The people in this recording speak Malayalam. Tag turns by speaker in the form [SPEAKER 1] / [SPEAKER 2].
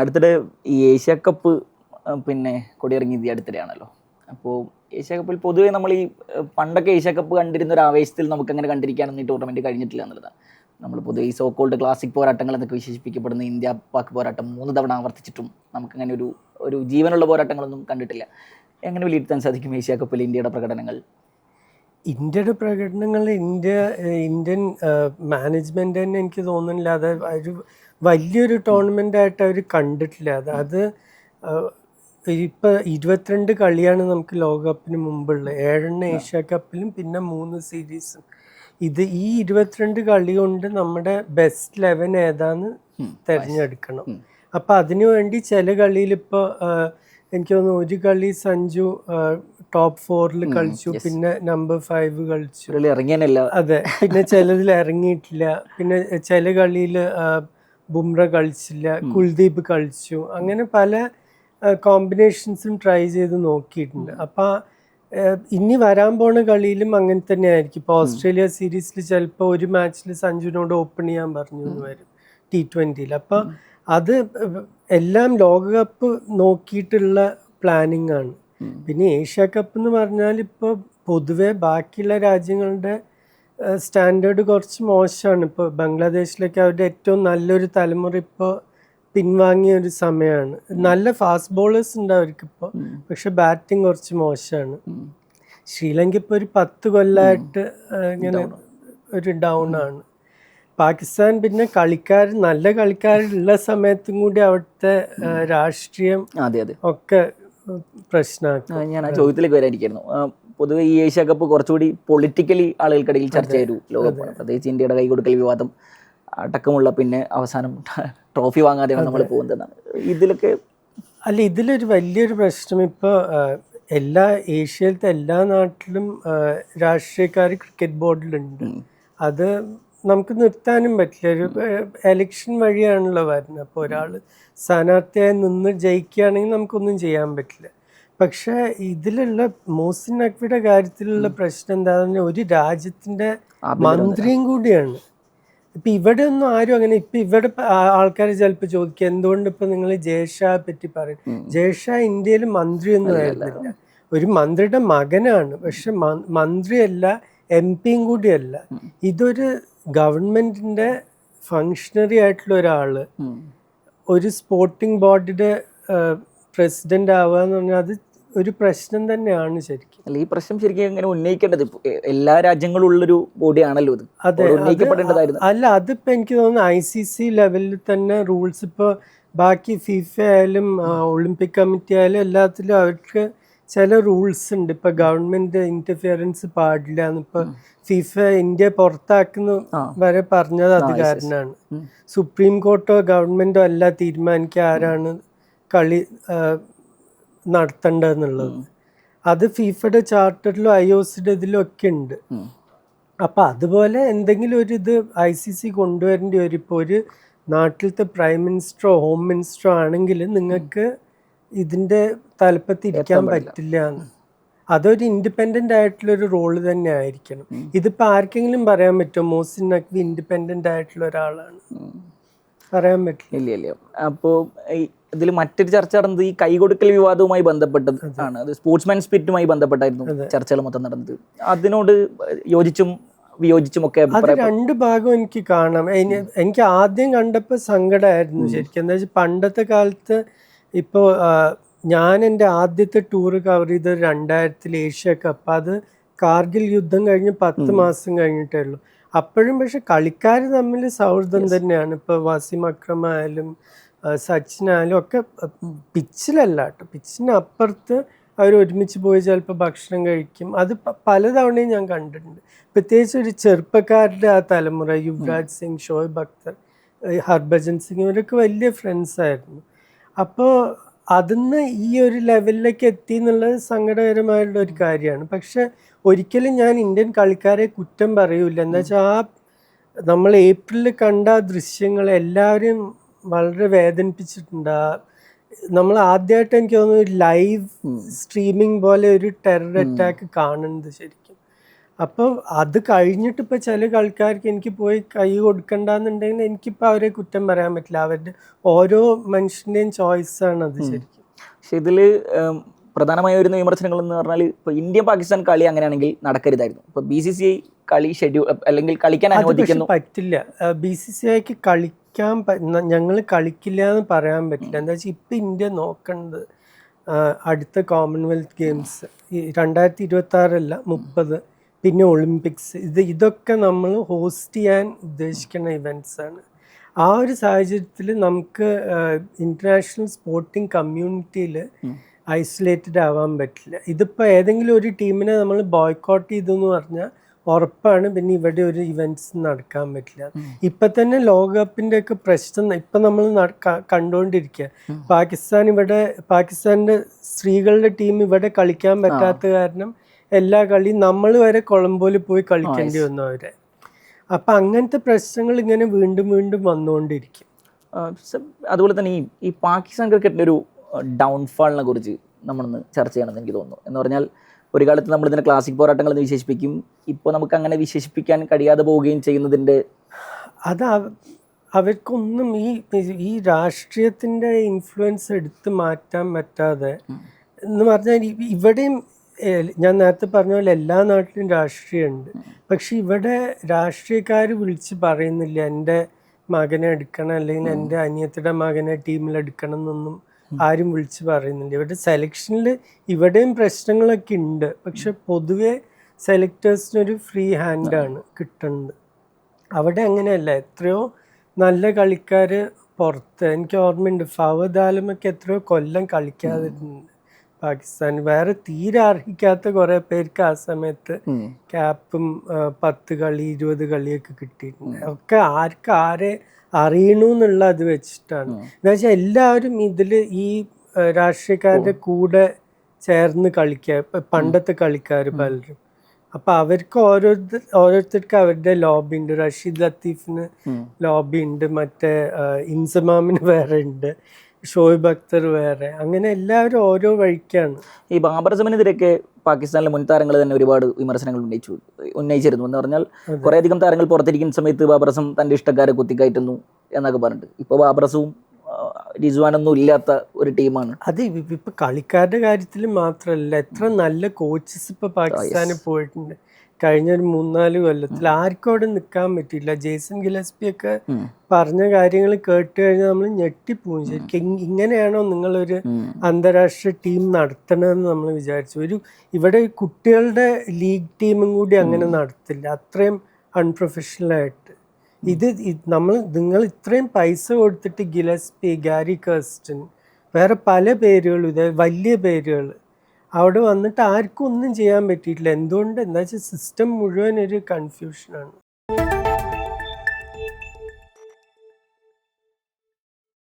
[SPEAKER 1] അടുത്തിടെ ഈ ഏഷ്യ കപ്പ് പിന്നെ കൊടിയിറങ്ങിയത് അടുത്തിടെയാണല്ലോ. അപ്പോൾ ഏഷ്യ കപ്പിൽ പൊതുവെ നമ്മൾ ഈ പണ്ടൊക്കെ ഏഷ്യ കപ്പ് കണ്ടിരുന്ന ഒരു ആവേശത്തിൽ നമുക്ക് അങ്ങനെ കണ്ടിരിക്കാനൊന്നും ഈ ടൂർണമെന്റ് കഴിഞ്ഞിട്ടില്ല എന്നുള്ളതാണ് നമ്മൾ പൊതുവെ ഈ സോക്കോൾഡ് ക്ലാസിക് പോരാട്ടങ്ങൾ എന്നൊക്കെ വിശേഷിപ്പിക്കപ്പെടുന്ന ഇന്ത്യ പാക് പോരാട്ടം മൂന്ന് തവണ ആവർത്തിച്ചിട്ടും നമുക്കങ്ങനെ ഒരു ഒരു ജീവനുള്ള പോരാട്ടങ്ങളൊന്നും കണ്ടിട്ടില്ല. എങ്ങനെ വിലയിരുത്താൻ സാധിക്കും ഏഷ്യ കപ്പിൽ ഇന്ത്യയുടെ പ്രകടനങ്ങൾ?
[SPEAKER 2] ഇന്ത്യയുടെ പ്രകടനങ്ങൾ ഇന്ത്യ ഇന്ത്യൻ മാനേജ്മെന്റ് തന്നെ എനിക്ക് തോന്നുന്നില്ല. അത് ഒരു വലിയൊരു ടൂർണമെന്റ് ആയിട്ട് അവർ കണ്ടിട്ടില്ല. അത് അത് ആഹ് ഇപ്പൊ ഇരുപത്തിരണ്ട് കളിയാണ് നമുക്ക് ലോകകപ്പിന് മുമ്പുള്ളത്. ഏഴെണ്ണം ഏഷ്യ കപ്പിലും പിന്നെ മൂന്ന് സീരീസും ഇത് ഈ ഇരുപത്തിരണ്ട് കളി കൊണ്ട് നമ്മുടെ ബെസ്റ്റ് ലെവൻ ഏതാന്ന് തിരഞ്ഞെടുക്കണം. അപ്പൊ അതിനു വേണ്ടി ചില കളിയിൽ ഇപ്പൊ ആഹ് എനിക്ക് തോന്നുന്നു ഒരു കളി സഞ്ജു ടോപ്പ് ഫോറിൽ കളിച്ചു. പിന്നെ നമ്പർ ഫൈവ് കളിച്ചു. അതെ. പിന്നെ ചിലതിൽ ഇറങ്ങിയിട്ടില്ല. പിന്നെ ചില കളിയിൽ ബുംറ കളിച്ചില്ല കുൽദീപ് കളിച്ചു അങ്ങനെ പല കോമ്പിനേഷൻസും ട്രൈ ചെയ്ത് നോക്കിയിട്ടുണ്ട്. അപ്പൊ ആ, ഇനി വരാൻ പോണ കളിയിലും അങ്ങനെ തന്നെ ആയിരിക്കും ഇപ്പൊ ഓസ്ട്രേലിയ സീരീസിൽ ചിലപ്പോൾ ഒരു മാച്ചിൽ സഞ്ജുവിനോട് ഓപ്പൺ ചെയ്യാൻ പറഞ്ഞു എന്ന് വരും ടി ട്വന്റിയിൽ അപ്പൊ അത് എല്ലാം ലോകകപ്പ് നോക്കിയിട്ടുള്ള പ്ലാനിങ് ആണ്. പിന്നെ ഏഷ്യ കപ്പ് എന്ന് പറഞ്ഞാൽ ഇപ്പോൾ പൊതുവെ ബാക്കിയുള്ള രാജ്യങ്ങളുടെ സ്റ്റാൻഡേർഡ് കുറച്ച് മോശമാണ്. ഇപ്പോൾ ബംഗ്ലാദേശിലേക്ക് അവരുടെ ഏറ്റവും നല്ലൊരു തലമുറ ഇപ്പോൾ പിൻവാങ്ങിയ ഒരു സമയമാണ് നല്ല ഫാസ്റ്റ് ബോളേഴ്സ് ഉണ്ട് അവർക്കിപ്പോൾ പക്ഷെ ബാറ്റിംഗ് കുറച്ച് മോശമാണ്. ശ്രീലങ്ക ഇപ്പോൾ ഒരു പത്ത് കൊല്ലമായിട്ട് ഇങ്ങനെ ഒരു ഡൗൺ ആണ്. പാകിസ്ഥാൻ പിന്നെ കളിക്കാർ നല്ല കളിക്കാരുള്ള സമയത്തും കൂടി അവിടുത്തെ രാഷ്ട്രീയം ഒക്കെ പ്രശ്നമാക്കി
[SPEAKER 1] ഞാൻ ആ ചോദ്യത്തിലേക്ക് വരാനിരിക്കുന്നു. പൊതുവെ ഈ ഏഷ്യ കപ്പ് കുറച്ചുകൂടി പൊളിറ്റിക്കലി ആളുകൾക്കിടയിൽ ചർച്ചയായൊരു ലോകകപ്പാണ് പ്രത്യേകിച്ച് ഇന്ത്യയുടെ കൈകൊടുക്കൽ വിവാദം അടക്കമുള്ള പിന്നെ അവസാനം ട്രോഫി വാങ്ങാതെയാണ് നമ്മൾ പോകുന്നതെന്നാണ് ഇതിലൊക്കെ
[SPEAKER 2] അല്ല ഇതിലൊരു വലിയൊരു പ്രശ്നം ഇപ്പോൾ എല്ലാ ഏഷ്യയിലത്തെ എല്ലാ നാട്ടിലും രാഷ്ട്രീയക്കാർ ക്രിക്കറ്റ് ബോർഡിലുണ്ട്. അത് നമുക്ക് നിർത്താനും പറ്റില്ല. ഒരു എലക്ഷൻ വഴിയാണല്ലോ വരുന്നത്. അപ്പോൾ ഒരാൾ സ്ഥാനാർത്ഥിയായി നിന്ന് ജയിക്കുകയാണെങ്കിൽ നമുക്കൊന്നും ചെയ്യാൻ പറ്റില്ല. പക്ഷേ ഇതിലുള്ള മോസിൻ നഖ്വിയുടെ കാര്യത്തിലുള്ള പ്രശ്നം എന്താണെന്ന് പറഞ്ഞാൽ ഒരു രാജ്യത്തിന്റെ മന്ത്രിയും കൂടിയാണ്. ഇപ്പൊ ഇവിടെ ഒന്നും ആരും അങ്ങനെ ഇപ്പൊ ഇവിടെ ആൾക്കാർ ചിലപ്പോൾ ചോദിക്കുക എന്തുകൊണ്ട് ഇപ്പൊ നിങ്ങൾ ജയഷായെ പറ്റി പറയും? ജയഷാ ഇന്ത്യയിൽ മന്ത്രിയൊന്നും ആയിരുന്നില്ല. ഒരു മന്ത്രിയുടെ മകനാണ്. പക്ഷെ മന്ത്രിയല്ല എം പിയും കൂടിയല്ല. ഇതൊരു ഗവൺമെന്റിന്റെ ഫങ്ഷണറി ആയിട്ടുള്ള
[SPEAKER 1] ഒരാൾ
[SPEAKER 2] ഒരു സ്പോർട്ടിംഗ് ബോഡിയുടെ പ്രസിഡന്റ് ആവുക എന്ന് പറഞ്ഞാൽ അത് ഒരു പ്രശ്നം തന്നെയാണ് ശരിക്കും.
[SPEAKER 1] അല്ല ഈ പ്രശ്നം ശരിക്കും എങ്ങനെ ഉന്നയിക്കേണ്ടത് എല്ലാ രാജ്യങ്ങളും ഉള്ളൊരു ബോഡിയാണല്ലോ ഇത്.
[SPEAKER 2] അതെ
[SPEAKER 1] ഉന്നയിക്കപ്പെടേണ്ടതായിരുന്നു.
[SPEAKER 2] അല്ല അതിപ്പോ എനിക്ക് തോന്നുന്നു ഐ സി സി ലെവലിൽ തന്നെ റൂൾസ് ഇപ്പൊ ബാക്കി ഫിഫ ആയാലും ഒളിമ്പിക് കമ്മിറ്റി ആയാലും എല്ലാത്തിലും അവർക്ക് ചില റൂൾസ് ഉണ്ട്. ഇപ്പൊ ഗവൺമെന്റ് ഇന്റർഫിയറൻസ് പാടില്ല എന്നിപ്പോ ഫിഫ ഇന്ത്യ പുറത്താക്കുന്ന വരെ പറഞ്ഞത് അത് കാരണമാണ്. സുപ്രീം കോർട്ടോ ഗവൺമെന്റോ അല്ല തീരുമാനിക്കുക ആരാണ് കളി നടത്തേണ്ടതെന്നുള്ളത്. അത് ഫിഫയുടെ ചാർട്ടറിലും ഐ ഒ സിയുടെ ഇതിലും ഒക്കെ ഉണ്ട് അപ്പം അതുപോലെ എന്തെങ്കിലും ഒരു ഇത് ഐ സി സി കൊണ്ടുവരേണ്ടി വരും. ഇപ്പോൾ ഒരു നാട്ടിലത്തെ പ്രൈം മിനിസ്റ്ററോ ഹോം മിനിസ്റ്ററോ ആണെങ്കിൽ നിങ്ങൾക്ക് ഇതിന്റെ തലപ്പത്ത് ഇരിക്കാൻ പറ്റില്ല അതൊരു ഇൻഡിപെൻഡന്റ് ആയിട്ടുള്ള ഒരു റോൾ തന്നെ ആയിരിക്കണം ഇതിപ്പോ ആർക്കെങ്കിലും പറയാൻ പറ്റുമോ? മോസിൻ നഖ്വി ഇൻഡിപെൻഡന്റ് ആയിട്ടുള്ള ഒരാളാണ്. പറയാൻ പറ്റില്ല.
[SPEAKER 1] ഇല്ല ഇല്ല. അപ്പോൾ ഇതിൽ മറ്റൊരു ചർച്ച നടന്നത് ഈ കൈകൊടുക്കൽ വിവാദവുമായി ബന്ധപ്പെട്ടത് ആണ്. അത് സ്പോർട്സ്മാൻ സ്പിരിറ്റുമായി ബന്ധപ്പെട്ടായിരുന്നു ചർച്ചകൾ മൊത്തം നടന്നത്. അതിനോട് യോജിച്ചും വിയോജിച്ചും ഒക്കെ
[SPEAKER 2] അത് രണ്ട് ഭാഗം എനിക്ക് കാണാം. എനിക്ക് ആദ്യം കണ്ടപ്പോൾ സങ്കടമായിരുന്നു ശരിക്കും. എന്താ വെച്ചാൽ പണ്ടത്തെ കാലത്ത് ഇപ്പോ ഞാൻ എന്റെ ആദ്യത്തെ ടൂർ കവർ ചെയ്തത് രണ്ടായിരത്തിൽ ഏഷ്യ കപ്പ് അത് കാർഗിൽ യുദ്ധം കഴിഞ്ഞ് പത്ത് മാസം കഴിഞ്ഞിട്ടേ ഉള്ളൂ അപ്പോഴും പക്ഷെ കളിക്കാർ തമ്മിൽ സൗഹൃദം തന്നെയാണ്. ഇപ്പോൾ വസീം അക്രം ആയാലും സച്ചിൻ ആയാലും ഒക്കെ പിച്ചിലല്ല കേട്ടോ പിച്ചിന് അപ്പുറത്ത് അവർ ഒരുമിച്ച് പോയി ചിലപ്പോൾ ഭക്ഷണം കഴിക്കും. അത് പലതവണയും ഞാൻ കണ്ടിട്ടുണ്ട്. പ്രത്യേകിച്ച് ഒരു ചെറുപ്പക്കാരുടെ ആ തലമുറ യുവരാജ് സിംഗ് ഷോയബ് അക്തർ ഹർഭജൻ സിംഗ് ഇവരൊക്കെ വലിയ ഫ്രണ്ട്സ് ആയിരുന്നു. അപ്പോൾ അതിന്ന് ഈ ഒരു ലെവലിലേക്ക് എത്തി എന്നുള്ളത് സങ്കടകരമായിട്ടുള്ള ഒരു കാര്യമാണ്. പക്ഷെ ഒരിക്കലും ഞാൻ ഇന്ത്യൻ കളിക്കാരെ കുറ്റം പറയൂല. എന്താ വെച്ചാൽ ആ നമ്മൾ ഏപ്രിലിൽ കണ്ട ദൃശ്യങ്ങൾ എല്ലാവരും വളരെ വേദനിപ്പിച്ചിട്ടുണ്ട്. നമ്മൾ ആദ്യമായിട്ട് എനിക്ക് തോന്നുന്നു ലൈവ് സ്ട്രീമിംഗ് പോലെ ഒരു ടെറർ അറ്റാക്ക് കാണുന്നത് ശരിക്കും അപ്പം അത് കഴിഞ്ഞിട്ട് ഇപ്പോൾ ചില ആൾക്കാർക്ക് എനിക്ക് പോയി കൈ കൊടുക്കണ്ടെന്നുണ്ടെങ്കിൽ എനിക്കിപ്പോൾ അവരെ കുറ്റം പറയാൻ പറ്റില്ല. അവരുടെ ഓരോ മനുഷ്യന്റെയും ചോയ്സ് ആണ് അത് ശരിക്കും.
[SPEAKER 1] പക്ഷെ ഇതിൽ പ്രധാനമായി വരുന്ന വിമർശനങ്ങൾ എന്ന് പറഞ്ഞാൽ ഇപ്പോൾ ഇന്ത്യ പാകിസ്ഥാൻ കളി അങ്ങനെയാണെങ്കിൽ നടക്കരുതായിരുന്നു. ഇപ്പോൾ ബി സി സി ഐ കളി ഷെഡ്യൂൾ അല്ലെങ്കിൽ കളിക്കാൻ അനുവദിക്കുന്നു.
[SPEAKER 2] പറ്റില്ല. ബി സി സി ഐക്ക് കളിക്കാൻ ഞങ്ങൾ കളിക്കില്ല എന്ന് പറയാൻ പറ്റില്ല. എന്താ വെച്ചാൽ ഇപ്പം ഇന്ത്യ നോക്കേണ്ടത് അടുത്ത കോമൺവെൽത്ത് ഗെയിംസ് ഈ രണ്ടായിരത്തി ഇരുപത്തി ആറല്ല മുപ്പത്. പിന്നെ ഒളിമ്പിക്സ്. ഇത് ഇതൊക്കെ നമ്മൾ ഹോസ്റ്റ് ചെയ്യാൻ ഉദ്ദേശിക്കുന്ന ഇവന്റ്സ് ആണ്. ആ ഒരു സാഹചര്യത്തിൽ നമുക്ക് ഇന്റർനാഷണൽ സ്പോർട്ടിംഗ് കമ്മ്യൂണിറ്റിയിൽ ഐസൊലേറ്റഡ് ആവാൻ പറ്റില്ല. ഇതിപ്പോൾ ഏതെങ്കിലും ഒരു ടീമിനെ നമ്മൾ ബോയ്ക്കോട്ട് ചെയ്തു എന്ന് പറഞ്ഞാൽ ഉറപ്പാണ് പിന്നെ ഇവിടെ ഒരു ഇവന്റ്സ് നടക്കാൻ പറ്റില്ല. ഇപ്പം തന്നെ ലോകകപ്പിന്റെ ഒക്കെ പ്രശ്നം ഇപ്പം നമ്മൾ കണ്ടുകൊണ്ടിരിക്കുക പാകിസ്ഥാൻ ഇവിടെ പാകിസ്ഥാന്റെ സ്ത്രീകളുടെ ടീം ഇവിടെ കളിക്കാൻ പറ്റാത്ത കാരണം എല്ലാ കളിയും നമ്മൾ വരെ കൊളംബോയിൽ പോയി കളിക്കേണ്ടി. വന്നു അവരെ. അപ്പൊ അങ്ങനത്തെ പ്രശ്നങ്ങൾ ഇങ്ങനെ വീണ്ടും വീണ്ടും വന്നുകൊണ്ടിരിക്കും.
[SPEAKER 1] അതുപോലെ തന്നെ ഈ ഈ പാകിസ്ഥാൻ ക്രിക്കറ്റിന്റെ ഒരു ഡൗൺഫാളിനെ കുറിച്ച് നമ്മളൊന്ന് ചർച്ച ചെയ്യണമെന്ന് എനിക്ക് തോന്നുന്നു. എന്ന് പറഞ്ഞാൽ ഒരു കാലത്ത് നമ്മൾ ഇതിനെ ക്ലാസിക് പോരാട്ടങ്ങൾ എന്ന് വിശേഷിപ്പിക്കും. ഇപ്പോൾ നമുക്ക് അങ്ങനെ വിശേഷിപ്പിക്കാൻ കഴിയാതെ പോവുകയും ചെയ്യുന്നതിന്റെ
[SPEAKER 2] അത് അവ- അവർക്കൊന്നും ഈ ഈ രാഷ്ട്രീയത്തിന്റെ ഇൻഫ്ലുവൻസ് എടുത്തു മാറ്റാൻ പറ്റാതെ എന്ന് പറഞ്ഞാൽ ഇവിടെയും ഞാൻ നേരത്തെ പറഞ്ഞ പോലെ എല്ലാ നാട്ടിലും രാഷ്ട്രീയമുണ്ട്. പക്ഷെ ഇവിടെ രാഷ്ട്രീയക്കാർ വിളിച്ച് പറയുന്നില്ല എന്റെ മകനെ എടുക്കണം അല്ലെങ്കിൽ എന്റെ അനിയത്തിയുടെ മകനെ ടീമിൽ എടുക്കണം എന്നൊന്നും ആരും വിളിച്ച് പറയുന്നില്ല. ഇവിടെ സെലക്ഷനിൽ ഇവിടെയും പ്രശ്നങ്ങളൊക്കെ ഉണ്ട്. പക്ഷെ പൊതുവെ സെലക്ടേഴ്സിനൊരു ഫ്രീ ഹാൻഡാണ് കിട്ടുന്നത്. അവിടെ അങ്ങനെയല്ല എത്രയോ നല്ല കളിക്കാർ പുറത്ത് എനിക്ക് ഓർമ്മയുണ്ട് ഫവദ് ആലമൊക്കെ എത്രയോ കൊല്ലം കളിക്കാതിരുന്നുണ്ട് പാകിസ്ഥാൻ. വേറെ തീരെ അർഹിക്കാത്ത കുറെ പേർക്ക് ആ സമയത്ത് ക്യാപ്പും പത്ത് കളി ഇരുപത് കളിയൊക്കെ കിട്ടിയിട്ടുണ്ട്. ഒക്കെ ആർക്ക് ആരെ അറിയണു എന്നുള്ള അത് വെച്ചിട്ടാണ്. എന്താ വെച്ചാൽ എല്ലാവരും ഇതിൽ ഈ രാഷ്ട്രീയക്കാരുടെ കൂടെ ചേർന്ന് കളിക്കുക പണ്ടത്തെ കളിക്കാർ പലരും. അപ്പൊ അവർക്ക് ഓരോരുത്തർ ഓരോരുത്തർക്ക് അവരുടെ ലോബി ഉണ്ട് റഷീദ് ലത്തീഫിന് ലോബി ഉണ്ട് മറ്റേ ഇൻസമാമിന് വേറെ ഉണ്ട്. ഷോയിബ് അക്തർ വേറെ. അങ്ങനെ എല്ലാവരും ഓരോ വഴിക്കാണ്.
[SPEAKER 1] ഈ ബാബർ അസമിനെതിരെയൊക്കെ പാകിസ്ഥാനിലെ മുൻ താരങ്ങൾ തന്നെ ഒരുപാട് വിമർശനങ്ങൾ ഉന്നയിച്ചു ഉന്നയിച്ചിരുന്നു എന്ന് പറഞ്ഞാൽ. കുറേയധികം താരങ്ങൾ പുറത്തിരിക്കുന്ന സമയത്ത് ബാബറസം തന്റെ ഇഷ്ടക്കാരെ കുത്തിക്കയറ്റുന്നു എന്നൊക്കെ പറഞ്ഞിട്ട്. ഇപ്പോൾ അസവും ആ, ഇല്ലാത്ത ഒരു ടീമാണ്.
[SPEAKER 2] അത് ഇപ്പം കളിക്കാരുടെ കാര്യത്തിൽ മാത്രമല്ല എത്ര നല്ല കോച്ചസ് ഇപ്പൊ പാകിസ്ഥാനിൽ പോയിട്ടുണ്ട്. കഴിഞ്ഞ ഒരു മൂന്നാൽ കൊല്ലത്തിൽ ആർക്കും അവിടെ നിൽക്കാൻ പറ്റില്ല ജേസൺ ഗിലസ്പി ഒക്കെ. പറഞ്ഞ കാര്യങ്ങൾ കേട്ട് കഴിഞ്ഞാൽ നമ്മൾ ഞെട്ടിപ്പോവും. ശരിക്കും ഇങ് ഇങ്ങനെയാണോ നിങ്ങളൊരു. അന്താരാഷ്ട്ര ടീം നടത്തണമെന്ന് നമ്മൾ വിചാരിച്ചു. ഒരു ഇവിടെ കുട്ടികളുടെ ലീഗ് ടീമും കൂടി അങ്ങനെ നടത്തില്ല. അത്രയും അൺപ്രൊഫഷണൽ ആയിട്ട്. ഇത് നമ്മൾ നിങ്ങൾ ഇത്രയും പൈസ കൊടുത്തിട്ട് ഗിലസ്പി ഗാരി കേസ്റ്റൻ വേറെ പല പേരുകളും ഇത് വലിയ പേരുകൾ അവിടെ വന്നിട്ട് ആർക്കും ഒന്നും ചെയ്യാൻ പറ്റിയിട്ടില്ല. എന്തുകൊണ്ട്? എന്താ വെച്ചാൽ സിസ്റ്റം മുഴുവൻ ഒരു കൺഫ്യൂഷനാണ്